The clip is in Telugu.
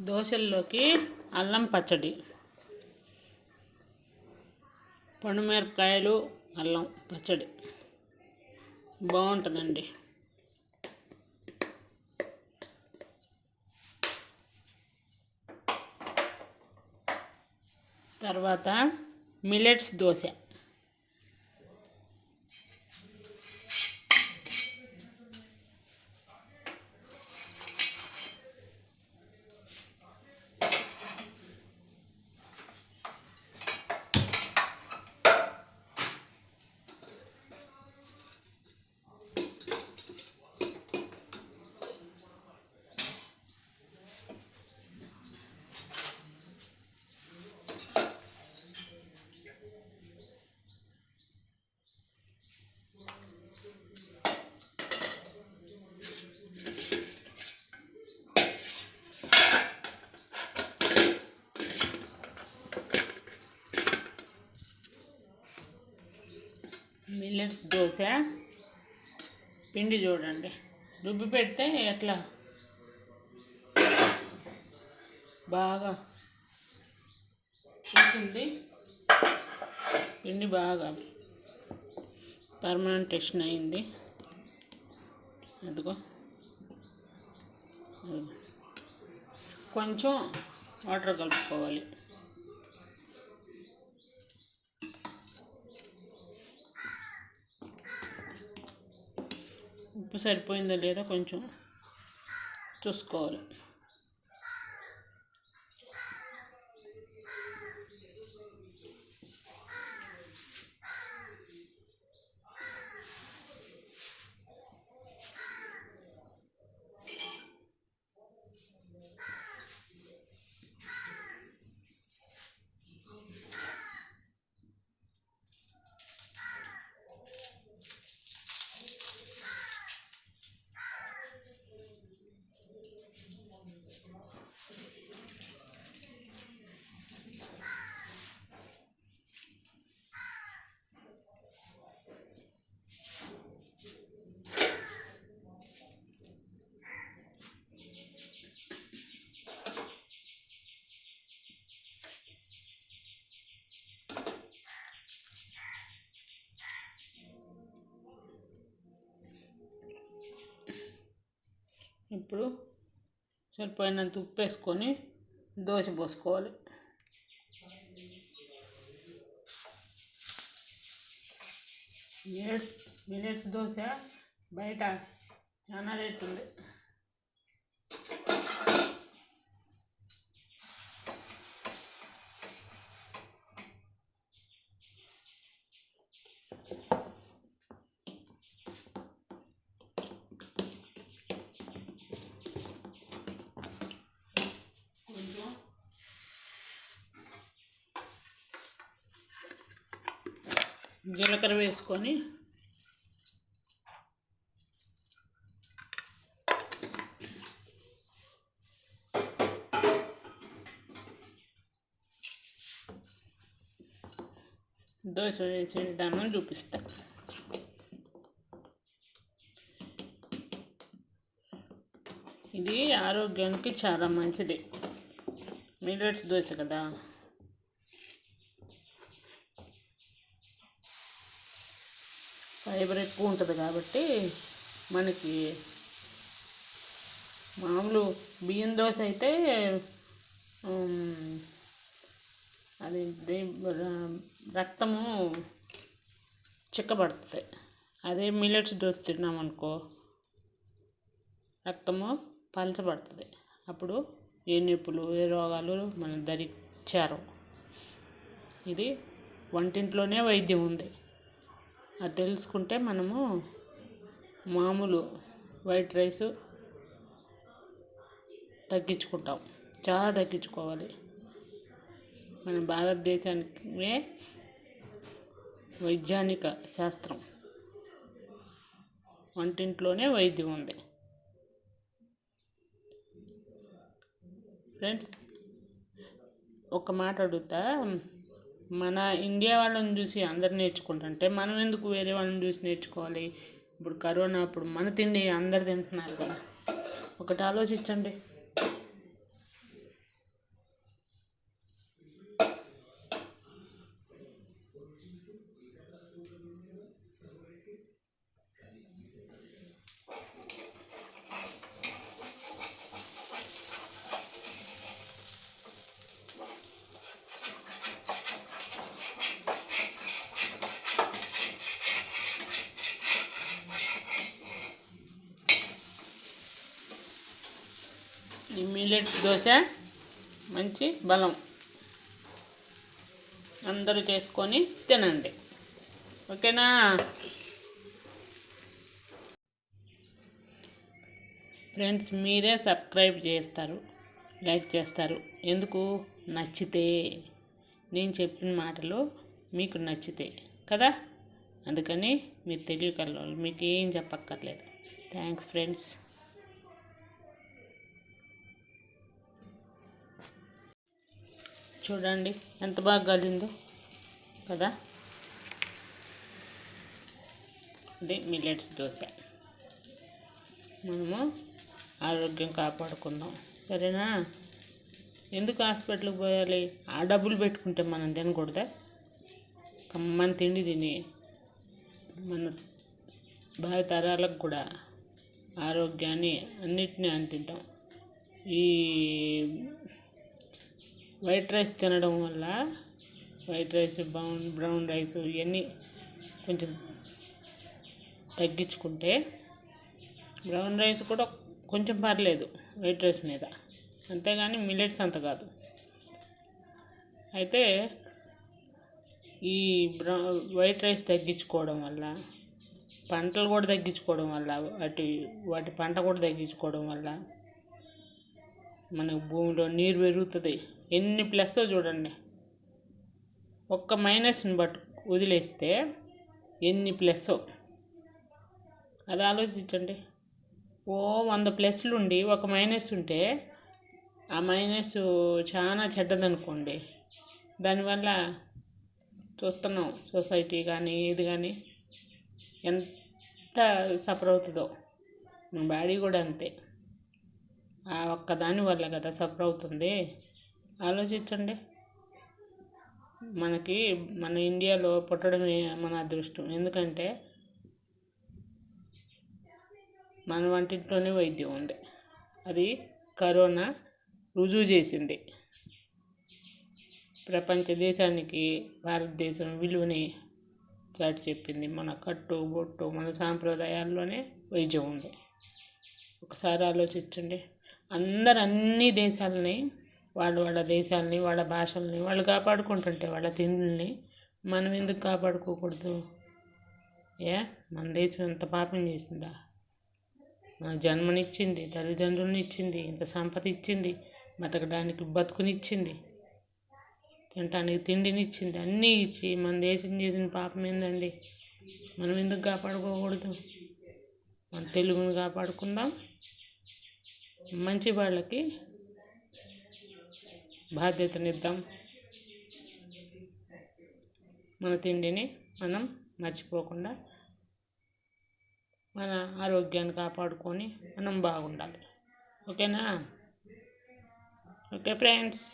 దోశల్లోకి అల్లం పచ్చడి పండుమిరపకాయలు అల్లం పచ్చడి. బాగుంటుందండి. తర్వాత మిలెట్స్ దోశ. మిల్లెట్స్ దోశ పిండి చూడండి. రుబ్బి పెడితే ఎట్లా? బాగా ఉంటుంది పిండి బాగా పర్మనెంటేషన్ అయింది. అదిగో. కొంచెం వాటర్ కలుపుకోవాలి. ఉప్పు సరిపోయిందో లేదో కొంచెం చూసుకోవాలి ఇప్పుడు సరిపోయినంత ఉప్పు వేసుకొని దోశ పోసుకోవాలి. మిలెట్స్ మినిట్స్ దోశ బయట చాలా రేట్ ఉంది. జీలకర్ర వేసుకొని దోశ వేసే విధానం చూపిస్తా. ఇది ఆరోగ్యానికి చాలా మంచిది. మిల్లెట్స్ దోశ కదా. ఫైబర్ ఎక్కువ ఉంటుంది కాబట్టి మనకి మామూలు బియ్యం దోశ అయితే అది దే- రక్తము చిక్కబడుతుంది అదే మిల్లెట్స్ దోశ తిన్నామనుకో రక్తము పలచబడుతుంది. అప్పుడు ఏ నొప్పులు ఏ రోగాలు మనం ధరించారు. ఇది వంటింట్లోనే వైద్యం ఉంది. అది తెలుసుకుంటే మనము మామూలు వైట్ రైస్ తగ్గించుకుంటాం. చాలా తగ్గించుకోవాలి. మన భారతదేశానికే వైజ్ఞానిక శాస్త్రం. వంటింట్లోనే వైద్యం ఉంది. ఫ్రెండ్స్ ఒక మాట అడుగుతా. మన ఇండియా వాళ్ళని చూసి అందరు నేర్చుకుంటుంటే మనం ఎందుకు వేరే వాళ్ళని చూసి నేర్చుకోవాలి? ఇప్పుడు కరోనా అప్పుడు మన తిండి అందరు తింటున్నారు కదా. ఒకటి ఆలోచించండి. మిల్లెట్ దోశ మంచి బలం. అందరూ చేసుకొని తినండి. ఓకేనా? ఫ్రెండ్స్ మీరే సబ్స్క్రైబ్ చేస్తారు లైక్ చేస్తారు. ఎందుకు? నచ్చితే. నేను చెప్పిన మాటలు మీకు నచ్చితే కదా? అందుకని మీరు తెలివి మీకు ఏం చెప్పక్కర్లేదు. Thanks friends. చూడండి ఎంత బాగా కలిందో కదా? ఇది మిల్లెట్స్ దోశ. మనము ఆరోగ్యం కాపాడుకుందాం. సరేనా? ఎందుకు హాస్పిటల్కి పోయాలి? ఆ డబ్బులు పెట్టుకుంటే మనం తినకూడదా? కమ్మని తిండి తిని మన భావి తరాలకు కూడా ఆరోగ్యాన్ని అన్నిటినీ అందిద్దాం. ఈ వైట్ రైస్ తినడం వల్ల white rice brown brown rice ఇవన్నీ కొంచెం తగ్గించుకుంటే బ్రౌన్ రైస్ కూడా కొంచెం పర్లేదు వైట్ రైస్ మీద. అంతేగాని మిల్లెట్స్ అంత కాదు. అయితే ఈ బ్రౌ వైట్ రైస్ తగ్గించుకోవడం వల్ల పంటలు కూడా తగ్గించుకోవడం వల్ల వాటి వాటి పంట కూడా తగ్గించుకోవడం వల్ల మనకు భూమిలో నీరు పెరుగుతుంది. ఎన్ని ప్లస్ చూడండి. ఒక్క మైనస్ని బట్టు వదిలేస్తే ఎన్ని ప్లస్? అది ఆలోచించండి. ఓ వంద ప్లస్లు ఉండి ఒక మైనస్ ఉంటే ఆ మైనస్ చాలా చెడ్డదనుకోండి. దానివల్ల చూస్తున్నాం సొసైటీ కానీ ఇది కానీ ఎంత సఫర్ అవుతుందో. మన బాడీ కూడా అంతే. ఆ ఒక్కదాని వల్ల కదా సఫర్ అవుతుంది. ఆలోచించండి. మనకి మన ఇండియాలో పుట్టడమే మన అదృష్టం. ఎందుకంటే మన వంటింట్లోనే వైద్యం ఉంది. అది కరోనా రుజువు చేసింది. ప్రపంచ దేశానికి భారతదేశం విలువని చాటి చెప్పింది. మన కట్టు బొట్టు మన సాంప్రదాయాల్లోనే వైద్యం ఉంది. ఒకసారి ఆలోచించండి. అందరు అన్ని దేశాలని వాళ్ళు వాళ్ళ దేశాలని వాళ్ళ భాషల్ని వాళ్ళు కాపాడుకుంటుంటే వాళ్ళ తిండిని మనం ఎందుకు కాపాడుకోకూడదు? ఏ? మన దేశం ఎంత పాపం చేసిందా? మన జన్మనిచ్చింది తల్లిదండ్రులను ఇచ్చింది ఇంత సంపద ఇచ్చింది బతకడానికి బతుకునిచ్చింది తినటానికి తిండినిచ్చింది అన్నీ ఇచ్చి మన దేశం చేసిన పాపం ఏందండి? మనం ఎందుకు కాపాడుకోకూడదు? మన తెలుగుని కాపాడుకుందాం. మంచి వాళ్ళకి బాధ్యతనిద్దాం. మన తిండిని మనం మర్చిపోకుండా మన ఆరోగ్యాన్ని కాపాడుకొని మనం బాగుండాలి. ఓకేనా? Okay friends.